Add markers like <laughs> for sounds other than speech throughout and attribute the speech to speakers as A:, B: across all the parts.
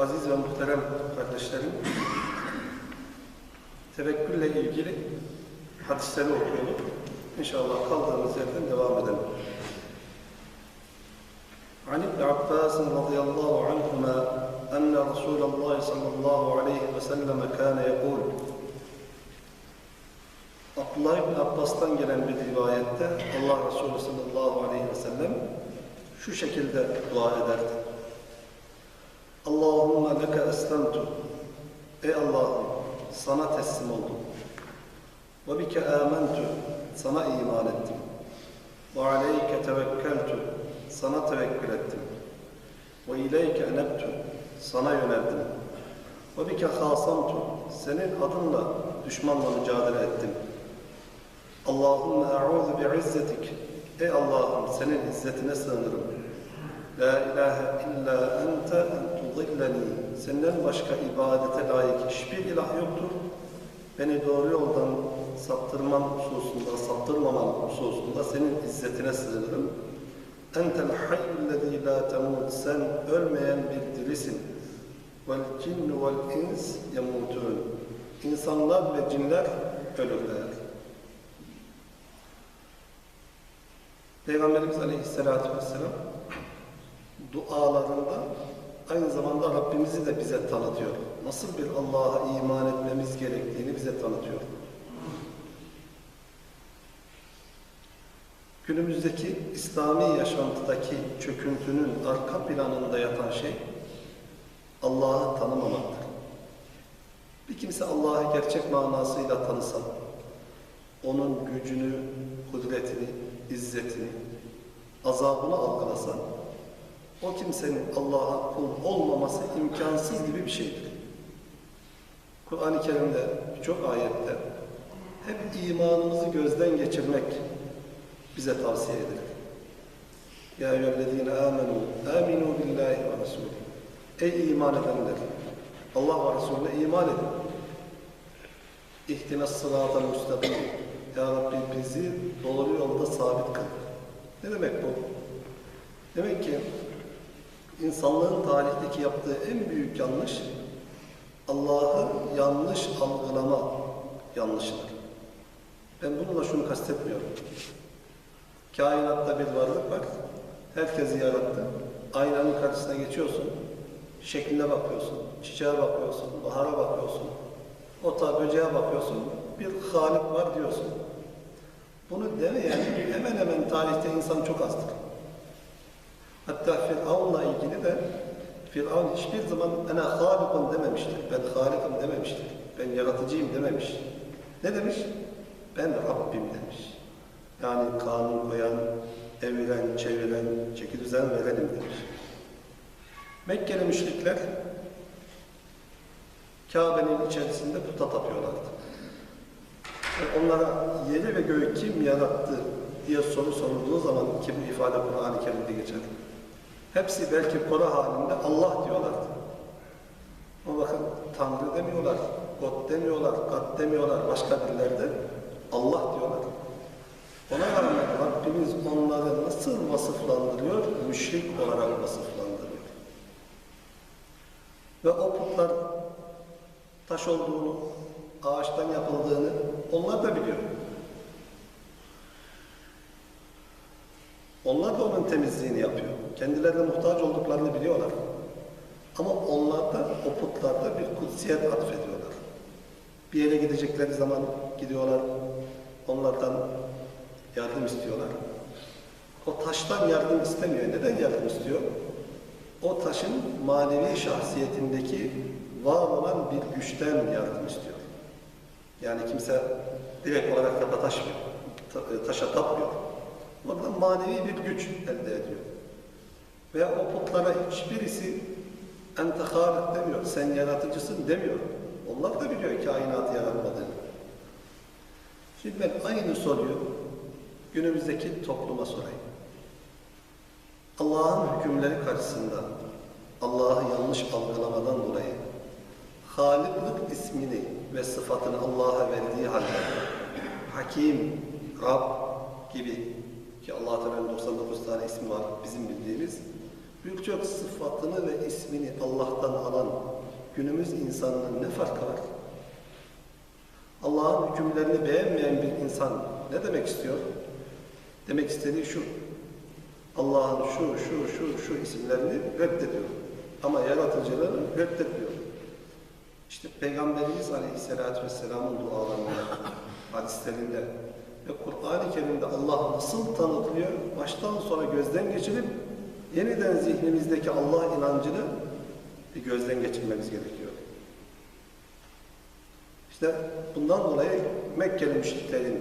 A: aziz ve muhterem kardeşlerim, tevekkülle ilgili hadisleri okuyorduk. İnşallah kaldığımız yerden devam edelim. عن ابن عباس رضي الله عنهما أن رسول الله صلى الله عليه وسلم كان يقول Abdullah ibn Abbas'tan gelen bir rivayette Allah Resulü sallallahu aleyhi ve sellem şu şekilde dua ederdi. Allahümme leke eslemtu. Ey Allah'ım sana teslim oldum. Ve bike amentu. Sana iman ettim. Ve aleyke tevekkeltu. Sana tevekkül ettim. Ve ileyke enebtu. Sana yöneldim. Ve bike hasamtu. Senin adınla düşmanla mücadele ettim. Allahümme e'udhu bi'izzetik. Ey Allah'ım senin izzetine sığınırım. La ilahe illa ente tudilleni. Senden başka ibadete layık hiçbir ilah yoktur. Beni doğru yoldan saptırman hususunda, saptırmaman hususunda senin izzetine sığınırım. Entel hayyullezî la temut. Sen ölmeyen bir dirisin. Vel ins yemutun. İnsanlar ve cinler ölürler. Peygamberimiz Aleyhisselatü Vesselam dualarında aynı zamanda Rabbimizi de bize tanıtıyor. Nasıl bir Allah'a iman etmemiz gerektiğini bize tanıtıyor. Günümüzdeki İslami yaşantıdaki çöküntünün arka planında yatan şey Allah'ı tanımamaktır. Bir kimse Allah'ı gerçek manasıyla tanısa, onun gücünü, kudretini, izzetini, azabını algılasa, o kimsenin Allah'a kul olmaması imkansız gibi bir şeydir. Kur'an-ı Kerim'de birçok ayette hep imanımızı gözden geçirmek bize tavsiye edilir. Ya eyyühellezine amenu, aminu billahi ve resulü. Ey iman edenler, Allah ve Resulüne iman edin. İhtinas sıratal müstakim. Ya Rabbi bizi doğru yolda sabit kıl. Ne demek bu? Demek ki insanlığın tarihteki yaptığı en büyük yanlış Allah'ı yanlış algılama yanlışıdır. Ben bununla şunu kastetmiyorum. Kainatta bir varlık var. Herkesi yarattı. Aynanın karşısına geçiyorsun. Şekline bakıyorsun. Çiçeğe bakıyorsun. Bahara bakıyorsun. Ota, böceğe bakıyorsun. Bir Halik var diyorsun. Bunu demeyen hemen hemen tarihte insan çok azdır. Hatta Firavun'la ilgili de Firavun hiçbir zaman ana halikun dememiştir. Ben halikim dememiştir. Ben yaratıcıyım dememiş. Ne demiş? Ben Rabbim demiş. Yani kanun koyan, eviren, çeviren, çeki düzen verenim demiş. Mekkeli müşrikler Kabe'nin içerisinde puta tapıyorlardı. Ve onlara yeri ve göğü kim yarattı diye soru sorulduğu zaman ki bu ifade Kur'an-ı Kerim'de geçer. Hepsi belki kora halinde Allah diyorlardı. Ama bakın Tanrı demiyorlar, God demiyorlar, Kat demiyorlar, başka dillerde Allah diyorlar. Ona rağmen Rabbimiz onları nasıl vasıflandırıyor? Müşrik olarak vasıflandırıyor. Ve o putlar taş olduğunu, ağaçtan yapıldığını onlar da biliyor. Onlar da onun temizliğini yapıyor. Kendilerine muhtaç olduklarını biliyorlar. Ama onlar da o putlarda bir kutsiyet atfediyorlar. Bir yere gidecekleri zaman gidiyorlar, onlardan yardım istiyorlar. O taştan yardım istemiyor. Neden yardım istiyor? O taşın manevi şahsiyetindeki var olan bir güçten yardım istiyor. Yani kimse direkt olarak da taşmıyor, taşa tapmıyor. Oradan manevi bir güç elde ediyor. Ve o putlara hiçbirisi ente halik demiyor. Sen yaratıcısın demiyor. Onlar da biliyor kainatı yaratmadığını. Şimdi ben aynı soruyu günümüzdeki topluma sorayım. Allah'ın hükümleri karşısında Allah'ı yanlış algılamadan dolayı Halıklık ismini ve sıfatını Allah'a verdiği halde Hakim, Rab gibi ki Allah Teala'nın 99 tane ismi var bizim bildiğimiz birçok sıfatını ve ismini Allah'tan alan günümüz insanının ne farkı var? Allah'ın hükümlerini beğenmeyen bir insan ne demek istiyor? Demek istediği şu. Allah'ın şu, şu, şu, şu isimlerini reddediyor. Ama yaratıcılarını reddetmiyor. İşte Peygamberimiz Aleyhisselatü Vesselam'ın dualarında, <laughs> hadislerinde ve Kur'an-ı Kerim'de Allah nasıl tanıtılıyor, baştan sona gözden geçirip yeniden zihnimizdeki Allah inancını bir gözden geçirmemiz gerekiyor. İşte bundan dolayı Mekkeli müşriklerin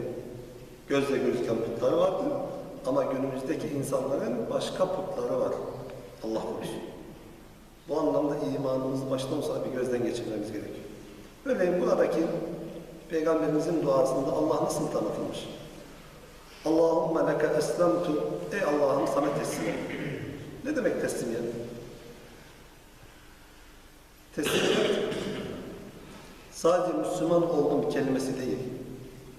A: gözle gözüken putları vardı ama günümüzdeki insanların başka putları var. Allah korusun. Bu anlamda imanımızı baştan sona bir gözden geçirmemiz gerekiyor. Örneğin buradaki Peygamberimizin duasında Allah nasıl tanıtılmış? Allahümme leke eslemtu Ey Allah'ım sana teslimim. Ne demek teslimiyet? Teslimiyet sadece Müslüman oldum kelimesi değil.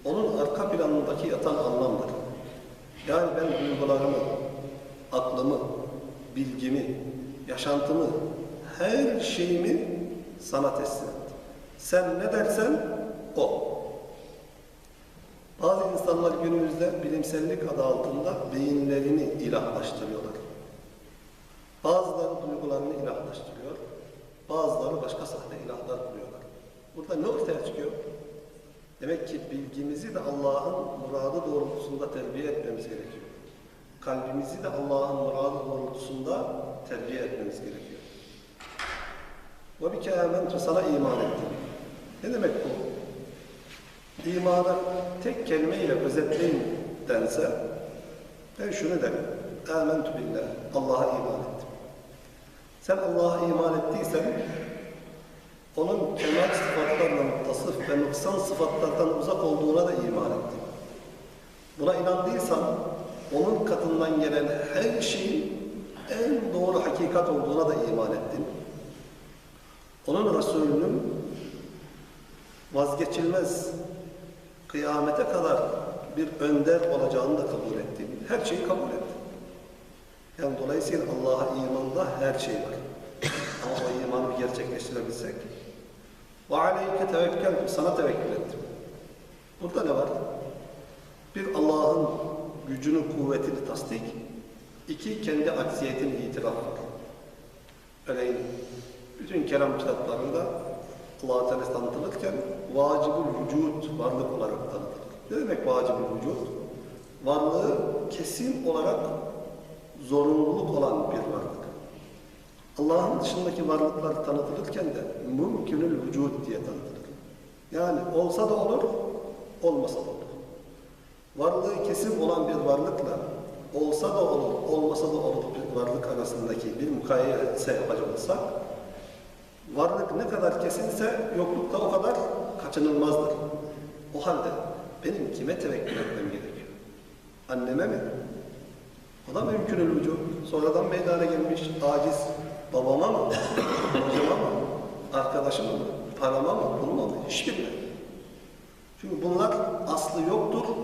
A: Onun arka planındaki yatan anlamdır. Yani ben duygularımı, aklımı, bilgimi, yaşantımı, her şeyimi sana teslim ettim. Sen ne dersen o. Bazı insanlar günümüzde bilimsellik adı altında beyinlerini ilahlaştırıyorlar. Bazıları duygularını ilahlaştırıyor, bazıları başka sahne ilahlar kuruyorlar. Burada ne ortaya çıkıyor? Demek ki bilgimizi de Allah'ın muradı doğrultusunda terbiye etmemiz gerekiyor. Kalbimizi de Allah'ın muradı doğrultusunda terbiye etmemiz gerekiyor. Ve bir kâmentü sana iman ettim. Ne demek bu? İmanı tek kelimeyle özetleyin dense ben şunu derim. Âmentü billah. Allah'a iman ettim. Sen Allah'a iman ettiysen onun kemal sıfatlarla muttasıf ve noksan sıfatlardan uzak olduğuna da iman ettim. Buna inandıysan onun katından gelen her şeyin en doğru hakikat olduğuna da iman ettim. Onun Resulünün vazgeçilmez kıyamete kadar bir önder olacağını da kabul ettim. Her şeyi kabul ettim. Yani dolayısıyla Allah'a imanda her şey var. Ama o imanı bir gerçekleştirebilsek ve aleyke tevekkel sana tevekkül ettim. Burada ne var? Bir Allah'ın gücünü, kuvvetini tasdik, iki kendi aksiyetini itiraf var. Örneğin bütün kelam kitaplarında Allah-u Teala tanıtılırken vacibul vücut varlık olarak tanıtılır. Ne demek vacibul vücut? Varlığı kesin olarak zorunluluk olan bir varlık. Allah'ın dışındaki varlıklar tanıtılırken de mümkünül vücut diye tanıtılır. Yani olsa da olur, olmasa da olur. Varlığı kesin olan bir varlıkla olsa da olur, olmasa da olur bir varlık arasındaki bir mukayese yapacak olsak varlık ne kadar kesinse yoklukta o kadar kaçınılmazdır. O halde benim kime tevekkül etmem gerekiyor? Anneme mi? O da mümkünül vücut. Sonradan meydana gelmiş aciz babama mı? Hocama mı? Arkadaşıma mı? Parama mı? Puluma mı? Hiçbirine. Çünkü bunlar aslı yoktur.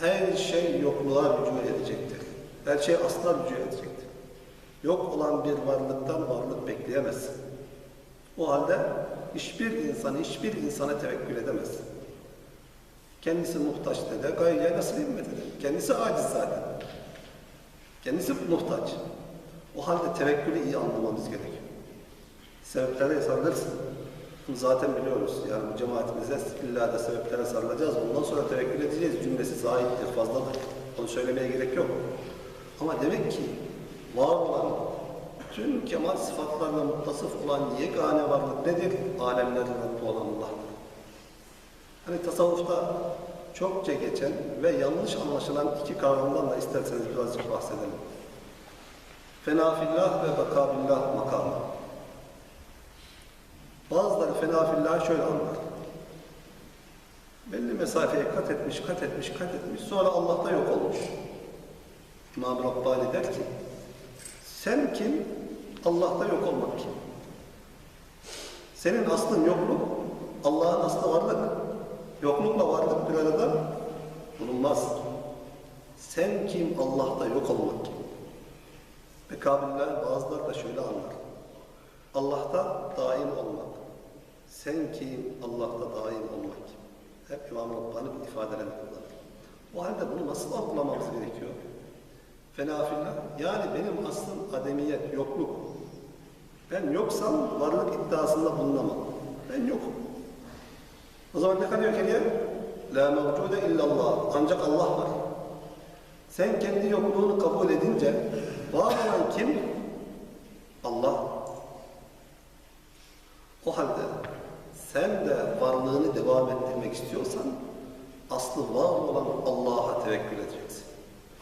A: Her şey yokluğa rücu edecektir. Her şey asla rücu edecektir. Yok olan bir varlıktan varlık bekleyemezsin. O halde hiçbir insan, hiçbir insana tevekkül edemez. Kendisi muhtaç dede, gayrıya nasıl hizmet eder? Kendisi aciz zaten. Kendisi muhtaç. O halde tevekkülü iyi anlamamız gerekiyor. Sebeplere sarılırsın. Bunu zaten biliyoruz. Yani bu cemaatimize illa da sebeplere sarılacağız. Ondan sonra tevekkül edeceğiz. Cümlesi zahittir, fazladır. Onu söylemeye gerek yok. Ama demek ki var olan bütün kemal sıfatlarla muttasıf olan yegane varlık nedir? Alemlerin Rabbi olan Allah'tır. Hani tasavvufta çokça geçen ve yanlış anlaşılan iki kavramdan da isterseniz birazcık bahsedelim. Fena fillah ve beka billah makamı. fena fillah şöyle anlar. Belli mesafeye kat etmiş, kat etmiş, kat etmiş. Sonra Allah'ta yok olmuş. İmam Rabbani der ki, sen kim? Allah'ta yok olmak kim? Senin aslın yokluk, Allah'ın aslı varlık. Yoklukla varlık bir arada bulunmaz. Sen kim? Allah'ta yok olmak kim? Bekabiller bazıları da şöyle anlar. Allah'ta daim olmak. Sen kim? Allah'ta daim olmak kim? Hep İmam Rabbani bu ifadeleri kullanır. O halde bunu nasıl algılamamız gerekiyor? Fena fillah. Yani benim aslım ademiyet, yokluk. Ben yoksam varlık iddiasında bulunamam. Ben yokum. O zaman ne kalıyor geriye? La mevcude illallah. Ancak Allah var. Sen kendi yokluğunu kabul edince var olan kim? Allah. O halde sen de varlığını devam ettirmek istiyorsan aslı var olan Allah'a tevekkül edeceksin.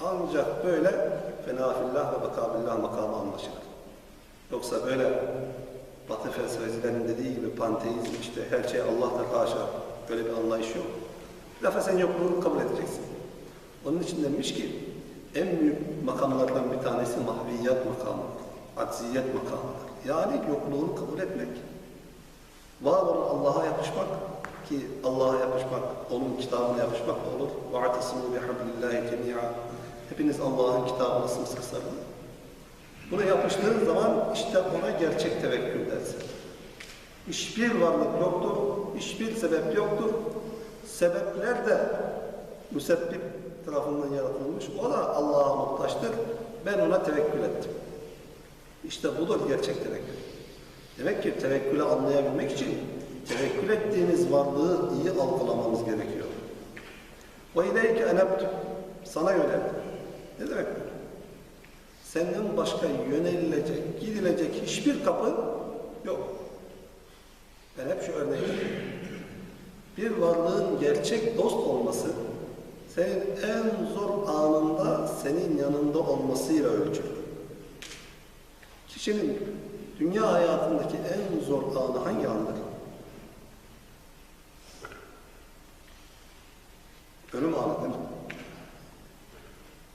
A: Ancak böyle fenafillah ve bekabillah makamı anlaşılır. Yoksa böyle Batı felsefecilerinin dediği gibi panteizm işte her şey Allah'ta haşa böyle bir anlayış yok. Bir defa sen yokluğunu kabul edeceksin. Onun için demiş ki en büyük makamlardan bir tanesi mahviyat makamı, acziyet makamıdır. Yani yokluğunu kabul etmek. Var olan Allah'a yapışmak ki Allah'a yapışmak, onun kitabına yapışmak da olur. وَاَعْتَصِمُوا بِحَبْلِ اللّٰهِ جَمِيعًا Hepiniz Allah'ın kitabına sımsıkı sarılın. Buna yapıştığın zaman işte ona gerçek tevekkül dersin. Hiçbir varlık yoktur, hiçbir sebep yoktur. Sebepler de müsebbip tarafından yaratılmış. O da Allah'a muhtaçtır. Ben ona tevekkül ettim. İşte budur gerçek tevekkül. Demek ki tevekkülü anlayabilmek için tevekkül ettiğiniz varlığı iyi algılamamız gerekiyor. Ve ileyke enebtü. Sana yöneldim. Ne demek bu? Senden başka yönelilecek, gidilecek hiçbir kapı yok. Ben hep şu örneği. Bir varlığın gerçek dost olması senin en zor anında senin yanında olmasıyla ölçülür. Kişinin dünya hayatındaki en zor anı hangi andır? Ölüm anı değil mi?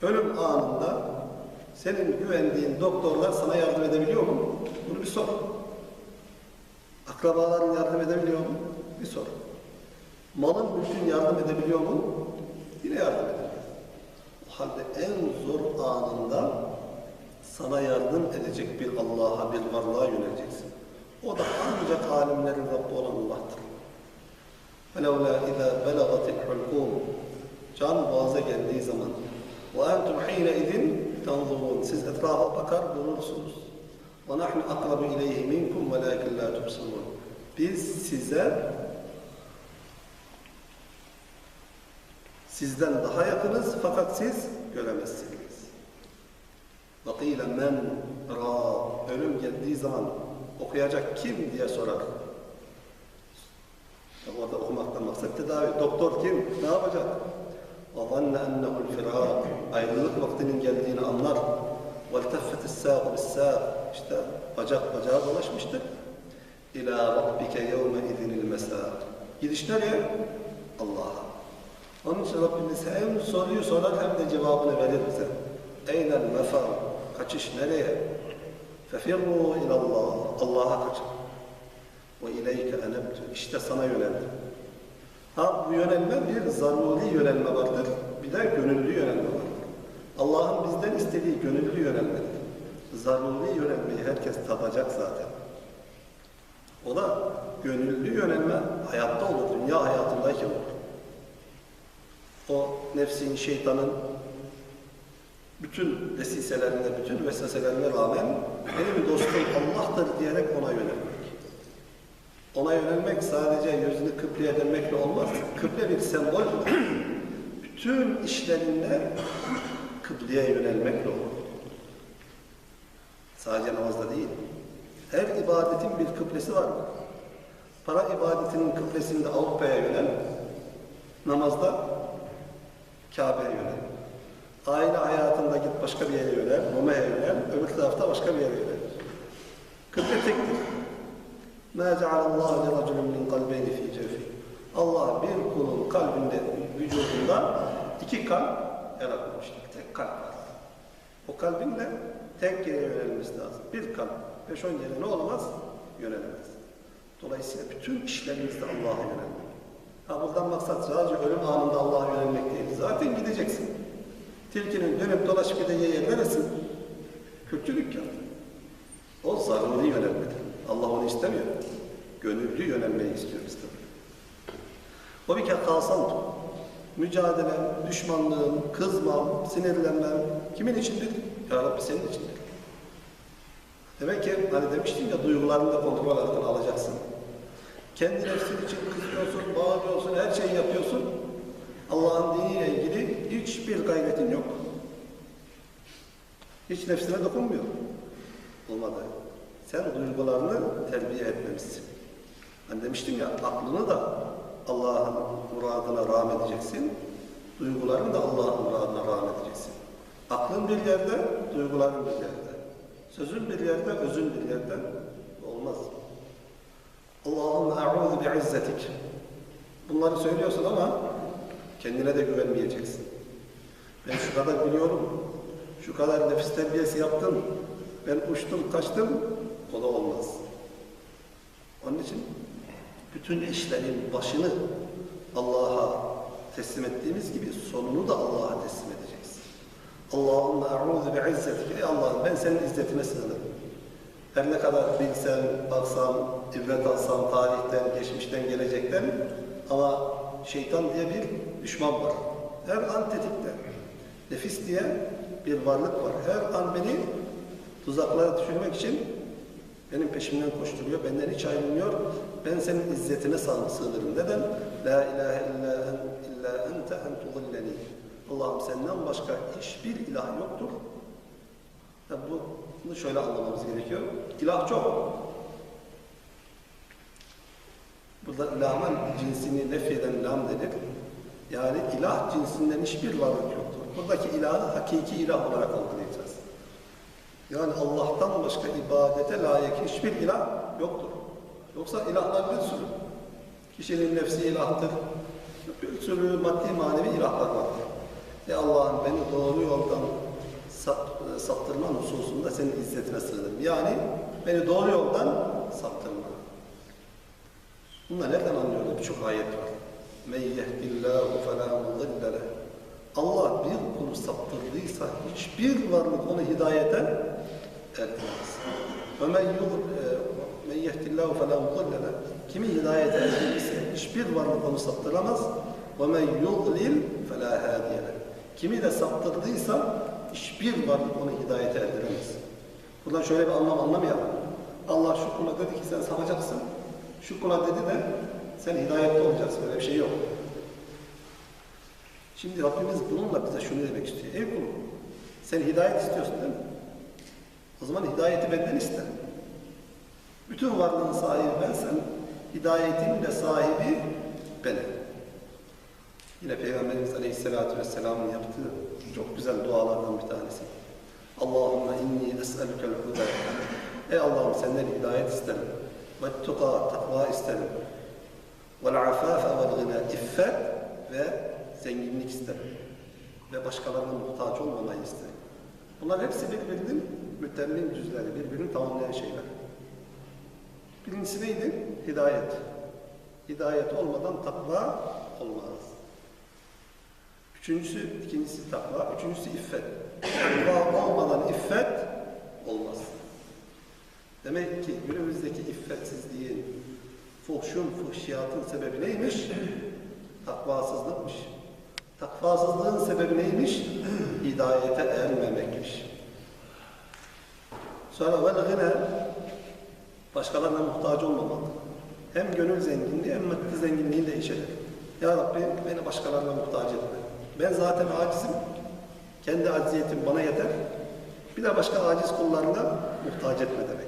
A: Ölüm anında senin güvendiğin doktorlar sana yardım edebiliyor mu? Bunu bir sor. Akrabaların yardım edebiliyor mu? Bir sor. Malın mülkün yardım edebiliyor mu? Yine yardım ediyor. O halde en zor anında sana yardım edecek bir Allah'a, bir varlığa yöneleceksin. O da ancak alimlerin Rabbi olan Allah'tır. فَلَوْلَا اِذَا بَلَغَتِ الْحُلْقُونَ Can boğaza geldiği zaman وَاَنْتُمْ حِينَ اِذٍ تَنْظُرُونَ Siz etrafa bakar bulursunuz. وَنَحْنُ اَقْرَبُ اِلَيْهِ مِنْكُمْ وَلَاكِنْ لَا تُبْصِرُونَ Biz size sizden daha yakınız fakat siz göremezsiniz. وَقِيلَ مَنْ را Ölüm geldiği zaman okuyacak kim diye sorar. Orada okumaktan maksat tedavi. Doktor kim? Ne yapacak? وَظَنَّ أَنَّهُ الْفِرَاقِ Ayrılık vaktinin geldiğini anlar. وَالْتَفَّتِ السَّاقُ بِالسَّاقِ İşte bacak bacağa dolaşmıştır. اِلَى رَبِّكَ يَوْمَ اِذِنِ الْمَسَاقِ Gidiş nereye? Allah'a. Onun için Rabbimiz hem soruyu sorar hem de cevabını verir bize. اَيْنَ الْمَفَرُ Kaçış nereye? فَفِرُّوا اِلَى اللّٰهِ Allah'a kaçın. وَاِلَيْكَ اَنَبْتُ İşte sana yöneldim. Ha bu yönelme bir zaruri yönelme vardır. Bir de gönüllü yönelme vardır. Allah'ın bizden istediği gönüllü yönelmedir. Zaruri yönelmeyi herkes tadacak zaten. O da gönüllü yönelme hayatta olur, dünya hayatındayken olur. O nefsin, şeytanın bütün vesiselerine, bütün vesveselerine rağmen benim dostum Allah'tır diyerek ona yönelmek. Ona yönelmek sadece yüzünü kıbleye dönmekle olmaz. Kıble bir sembol. bütün işlerinde kıbleye yönelmekle olur. Sadece namazda değil. Her ibadetin bir kıblesi var. Para ibadetinin kıblesinde Avrupa'ya yönel, namazda Kabe'ye yönel. Aile hayatında git başka bir yere yönel, Roma'ya yönel, öbür tarafta başka bir yere yönel. Kıble tektir. مَا جَعَلَ اللّٰهُ لِرَجُلٍ مِنْ قَلْبَيْنِ ف۪ي جَوْفِهِ Allah bir kulun kalbinde, vücudunda iki kalp yaratmıştır. Tek kalp var. O kalbin de tek yere yönelmesi lazım. Bir kalp, beş on yere ne olamaz? Yönelemez. Dolayısıyla bütün işlerimizde Allah'a yönelmek. Ha buradan maksat sadece ölüm anında Allah'a yönelmek değil. Zaten gideceksin. Tilkinin dönüp dolaşıp gideceği yer neresi? Kültür dükkanı. istemiyor. Gönüllü yönelmeyi istiyor bizden. O bir kere kalsam mücadelem, düşmanlığım, kızmam, sinirlenmem kimin içindir? Ya Rabbi senin içindir. Demek ki hani demiştim ya duygularını da kontrol altına alacaksın. Kendi nefsin için kızıyorsun, bağırıyorsun, her şeyi yapıyorsun. Allah'ın diniyle ilgili hiçbir gayretin yok. Hiç nefsine dokunmuyor. Olmadı. Sen duygularını terbiye etmemişsin. Ben demiştim ya aklını da Allah'ın muradına rağm edeceksin. Duygularını da Allah'ın muradına rağm edeceksin. Aklın bir yerde, duyguların bir yerde. Sözün bir yerde, özün bir yerde olmaz. Allahümme a'udhu bi'izzetik. Bunları söylüyorsun ama kendine de güvenmeyeceksin. Ben şu kadar biliyorum, şu kadar nefis terbiyesi yaptım, ben uçtum, kaçtım, o da olmaz. Onun için bütün işlerin başını Allah'a teslim ettiğimiz gibi sonunu da Allah'a teslim edeceksin. Allahümme a'udhu bi'izzetik. Ey Allah'ım ben senin izzetine sığınırım. Her ne kadar bilsem, baksam, ibret alsam tarihten, geçmişten, gelecekten ama şeytan diye bir düşman var. Her an tetikte. Nefis diye bir varlık var. Her an beni tuzaklara düşürmek için benim peşimden koşturuyor, benden hiç ayrılmıyor. Ben senin izzetine sığ- sığınırım. Neden? La ilahe illa, en, illa ente en tudilleni. Allah'ım senden başka hiçbir ilah yoktur. Tabi bunu şöyle anlamamız gerekiyor. İlah çok. Burada ilahın cinsini nefyeden lam dedik. Yani ilah cinsinden hiçbir varlık yoktur. Buradaki ilahı hakiki ilah olarak algılayacağız. Yani Allah'tan başka ibadete layık hiçbir ilah yoktur. Yoksa ilahlar bir sürü. Kişinin nefsi ilahtır. Bir sürü maddi manevi ilahlar vardır. Ya Allah'ım beni doğru yoldan sap, saptırman hususunda senin izzetine sığınırım. Yani beni doğru yoldan saptırma. Bunlar nereden anlıyoruz? Birçok ayet var. Men yehdillahu felâ mudille leh. Allah bir kulu saptırdıysa hiçbir varlık onu hidayete erdirmez. Ve men yuh- e, men yehdillahu felâ mudille leh. Kimi hidayete erdirirse hiçbir varlık onu saptıramaz. Men yudlil felâ hâdiye leh. Kimi de saptırdıysa hiçbir varlık onu hidayete erdiremez. Buradan şöyle bir anlam anlamayalım. Allah şu kula dedi ki sen sapacaksın. Şu kula dedi de sen hidayette olacaksın. Öyle bir şey yok. Şimdi Rabbimiz bununla bize şunu demek istiyor. Ey kulum sen hidayet istiyorsun değil mi? O zaman hidayeti benden iste. Bütün varlığın sahibi ben sen. Hidayetin de sahibi benim. Yine Peygamberimiz Aleyhisselatü Vesselam'ın yaptığı çok güzel dualardan bir tanesi. Allahümme inni es'elükel huda. Ey Allah'ım senden hidayet isterim. Ve tuka, takva isterim. Vel afafe vel gına, iffet ve zenginlik isterim. Ve başkalarına muhtaç olmamayı isterim. Bunlar hepsi birbirinin mütemmin cüzleri, birbirini tamamlayan şeyler. Birincisi neydi? Hidayet. Hidayet olmadan takva olmaz. Üçüncüsü, ikincisi takva, üçüncüsü iffet. Takva olmadan iffet olmaz. Demek ki günümüzdeki iffetsizliğin, fuhşun, fuhşiyatın sebebi neymiş? Takvasızlıkmış. Takvasızlığın sebebi neymiş? <clears throat> Hidayete ermemekmiş. Sonra vel gına, başkalarına muhtaç olmamak. Hem gönül zenginliği hem maddi zenginliği de içerir. Ya Rabbi beni başkalarına muhtaç etme. Ben zaten acizim. Kendi aciziyetim bana yeter. Bir de başka aciz kullarına muhtaç etme demek.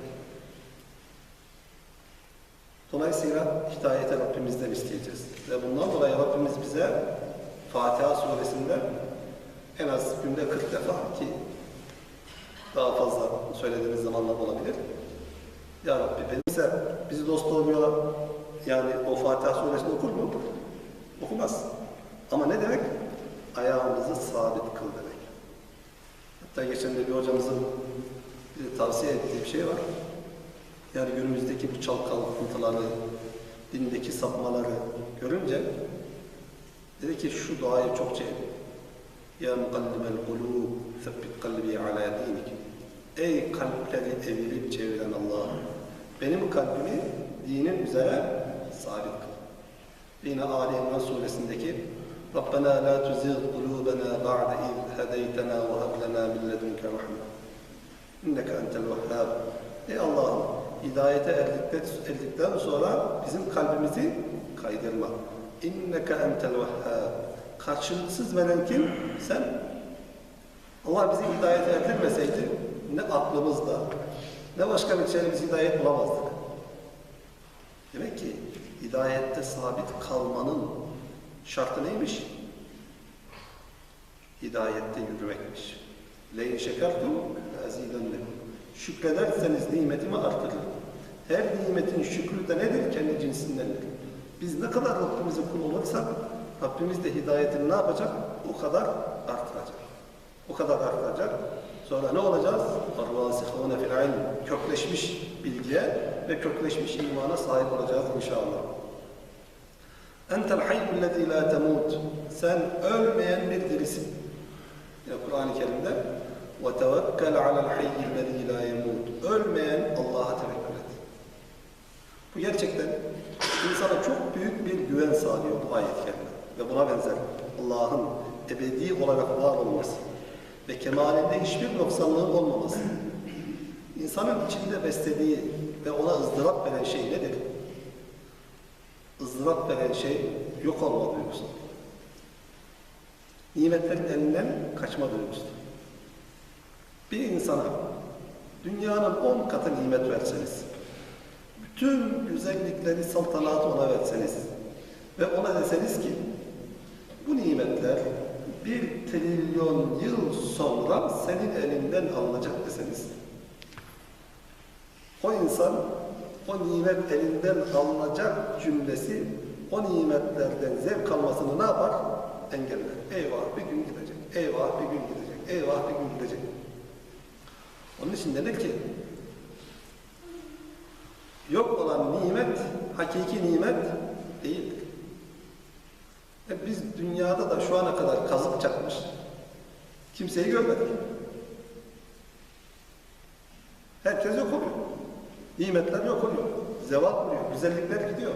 A: Dolayısıyla hidayeti Rabbimizden isteyeceğiz. Ve bundan dolayı Rabbimiz bize Fatiha suresinde en az günde 40 defa ki daha fazla söylediğiniz zamanlar olabilir. Ya Rabbi Mesela bizi dost olmuyorlar. Yani o Fatiha suresini okur mu? Okumaz. Ama ne demek? Ayağımızı sabit kıl demek. Hatta geçen de bir hocamızın bize tavsiye ettiği bir şey var. Yani günümüzdeki bu çalkantıları, dindeki sapmaları görünce dedi ki şu duayı çokça edin. Ya mukallibel kulub, sebbit kalbi ala dinik. Ey kalpleri evirip çeviren Allah, benim kalbimi dinin üzere sabit kıl. Yine Ali İmran suresindeki Rabbena la tuzigh kulubana ba'de iz hedeytena ve hab lana min ledunke rahme. İnneke entel vehhab. Ey Allah'ım hidayete erdikten, erdikten sonra bizim kalbimizi kaydırma. İnneke entel vehhab. Karşılıksız veren kim? Sen. Allah bizi hidayete erdirmeseydi ne aklımızda ne başka bir şeyle biz hidayet bulamazdık. Demek ki hidayette sabit kalmanın şartı neymiş? Hidayette yürümekmiş. Leyn şekertum azidenlekum. Şükrederseniz nimetimi artırırım. Her nimetin şükrü de nedir? Kendi cinsindendir. Biz ne kadar Rabbimize kul olursak Rabbimiz de hidayetini ne yapacak? O kadar artıracak. O kadar artacak. Sonra ne olacağız? وَالرَّاسِخُونَ فِي الْعِلْمِ Kökleşmiş bilgiye ve kökleşmiş imana sahip olacağız inşallah. Entel hayyul lezî lâ temût. Sen ölmeyen bir dirisin. Yine Kur'an-ı Kerim'de وَتَوَكَّلْ عَلَى الْحَيِّ الَّذ۪ي لَا يَمُوتُ Ölmeyen Allah'a tevekkül et. Bu gerçekten insana çok büyük bir güven sağlıyor bu kerime. Ve buna benzer Allah'ın ebedi olarak var olması ve kemalinde hiçbir noksanlığın olmaması. İnsanın içinde beslediği ve ona ızdırap veren şey nedir? ızdırap veren şey yok olma duygusu. Nimetlerin elinden kaçma duygusu. Bir insana dünyanın on katı nimet verseniz, bütün güzellikleri, saltanatı ona verseniz ve ona deseniz ki bu nimetler bir trilyon yıl sonra senin elinden alınacak deseniz o insan o nimet elinden alınacak cümlesi o nimetlerden zevk almasını ne yapar? Engeller. Eyvah bir gün gidecek. Eyvah bir gün gidecek. Eyvah bir gün gidecek. Onun için denir ki yok olan nimet hakiki nimet değildir. E biz dünyada da şu ana kadar kazık çakmış kimseyi görmedik. Herkes yok oluyor. Nimetler yok oluyor. Zeval oluyor. Güzellikler gidiyor.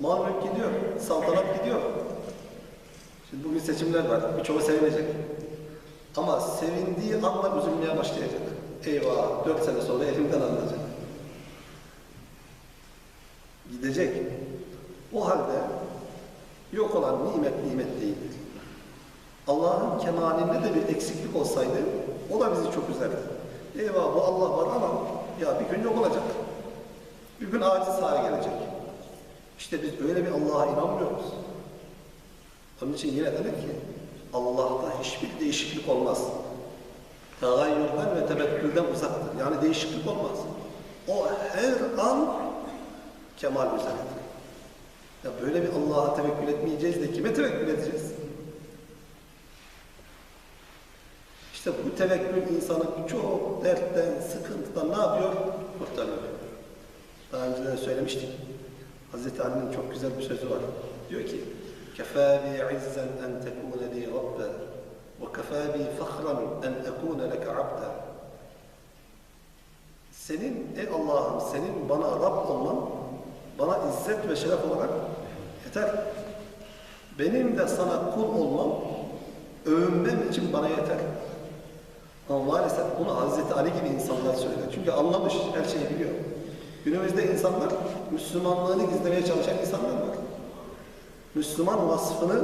A: Mal gidiyor. Saltanat gidiyor. Şimdi bugün seçimler var. Birçoğu sevinecek. Ama sevindiği anda üzülmeye başlayacak. Eyvah! Dört sene sonra elimden alınacak. Gidecek. O halde yok olan nimet nimet değildir. Allah'ın kemalinde de bir eksiklik olsaydı o da bizi çok üzerdi. Eyvah bu Allah var ama ya bir gün yok olacak. Bir gün aciz hale gelecek. İşte biz öyle bir Allah'a inanmıyoruz. Onun için yine dedik ki Allah'ta hiçbir değişiklik olmaz. Tegayyürden ve tebettülden uzaktır. Yani değişiklik olmaz. O her an kemal üzeredir. Ya böyle bir Allah'a tevekkül etmeyeceğiz de kime tevekkül edeceğiz? İşte bu tevekkül insanı çok dertten, sıkıntıdan ne yapıyor? Kurtarıyor. Daha önce de söylemiştik. Hazreti Ali'nin çok güzel bir sözü var. Diyor ki, كَفَى بِي عِزًّا أَنْ تَكُونَ لِي رَبًّا وَكَفَى بِي فَخْرًا أَنْ أَكُونَ لَكَ عَبْدًا Senin, ey Allah'ım, senin bana Rab olman, bana izzet ve şeref olarak yeter. Benim de sana kul olmam, övünmem için bana yeter. Ama maalesef bunu Hazreti Ali gibi insanlar söylüyor. Çünkü anlamış, her şeyi biliyor. Günümüzde insanlar Müslümanlığını gizlemeye çalışan insanlar var. Müslüman vasfını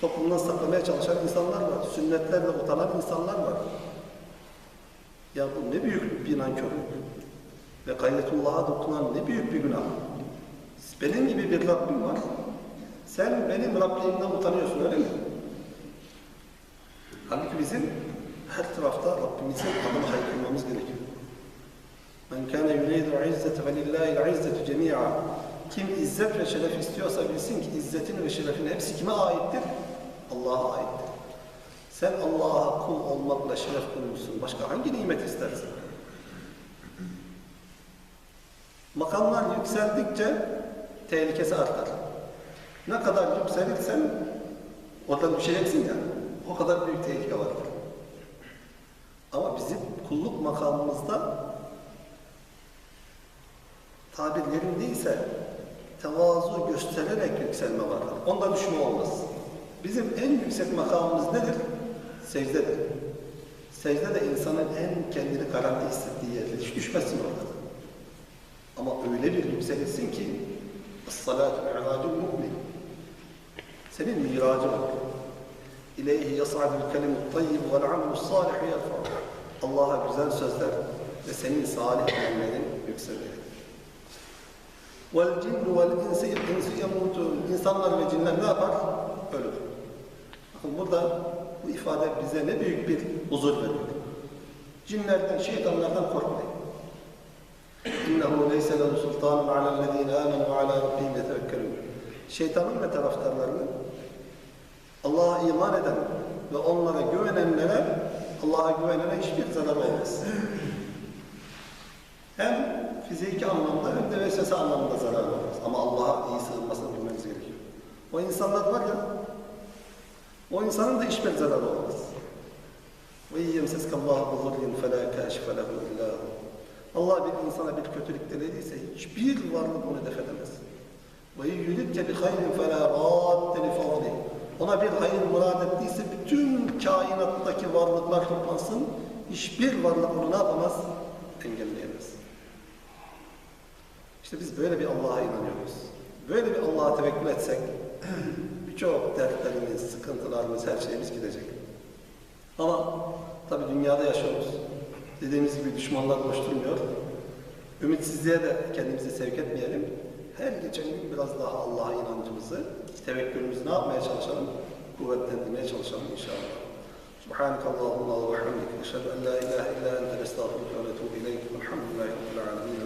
A: toplumdan saklamaya çalışan insanlar var. Sünnetlerle utanan insanlar var. Ya bu ne büyük bir nankörlük. Ve gayretullah'a dokunan ne büyük bir günah. Benim gibi bir Rabbim var. Sen benim Rabbimden utanıyorsun öyle mi? Halbuki bizim her tarafta Rabbimizin adını haykırmamız gerekiyor. Men kana yuridu izzete ve lillahi'l izzatu cemi'a. Kim izzet ve şeref istiyorsa bilsin ki izzetin ve şerefin hepsi kime aittir? Allah'a aittir. Sen Allah'a kul olmakla şeref bulmuşsun. Başka hangi nimet istersin? Makamlar yükseldikçe tehlikesi artar. Ne kadar yükselirsen oradan düşeceksin ya. O kadar büyük tehlike vardır. Ama bizim kulluk makamımızda tabirlerindeyse tevazu göstererek yükselme vardır. Onda düşme olmaz. Bizim en yüksek makamımız nedir? Secdedir. Secde de insanın en kendini garanti hissettiği yerdir. Hiç düşmezsin orada. Ama öyle bir yükselirsin ki Es-salatu mi'racul mu'min Senin miracın olur. İleyhi yas'adul kelimut tayyib vel amelus salih yerfa. Allah'a güzel sözler ve senin salih amellerin yükselir. Vel cinnu vel insi insi yamutun. İnsanlar ve cinler ne yapar? Ölür. Bakın burada bu ifade bize ne büyük bir huzur veriyor. Cinlerden, şeytanlardan korkmayın. İnnehu leyse lehu sultanun alellezine amenu ve ala rabbihim yetevekkelun. Şeytanın ve taraftarlarının Allah'a iman eden ve onlara güvenenlere, Allah'a güvenene hiçbir zarar olmaz. Hem fiziki anlamda hem de vesvese anlamında zarar olmaz. Ama Allah'a iyi sığınmasını bilmemiz gerekiyor. O insanlar var ya, o insanın da hiçbir zararı olmaz. وَاِنْ يَمْسَسْكَ اللّٰهُ بِضُرِّنْ فَلَا كَاشِفَ لَهُ اِلَّا هُ Allah bir insana bir kötülük dediyse hiçbir varlık onu def edemez. Ve yürütke bi hayrin fela radde li. Ona bir hayır murad ettiyse bütün kainattaki varlıklar toplansın. Hiçbir varlık onu ne yapamaz? Engelleyemez. İşte biz böyle bir Allah'a inanıyoruz. Böyle bir Allah'a tevekkül etsek <clears throat> birçok dertlerimiz, sıkıntılarımız, her şeyimiz gidecek. Ama tabi dünyada yaşıyoruz. Dediğimiz gibi düşmanlar boş durmuyor. Ümitsizliğe de kendimizi sevk etmeyelim. Her geçen gün biraz daha Allah'a inancımızı, tevekkülümüzü ne yapmaya çalışalım? Kuvvetlendirmeye çalışalım inşallah. Hamdik. Eşhedü en la ilahe illa ente estağfurüke ve etûbü ileyk. Elhamdülillahi Rabbil alemin. El Fatiha.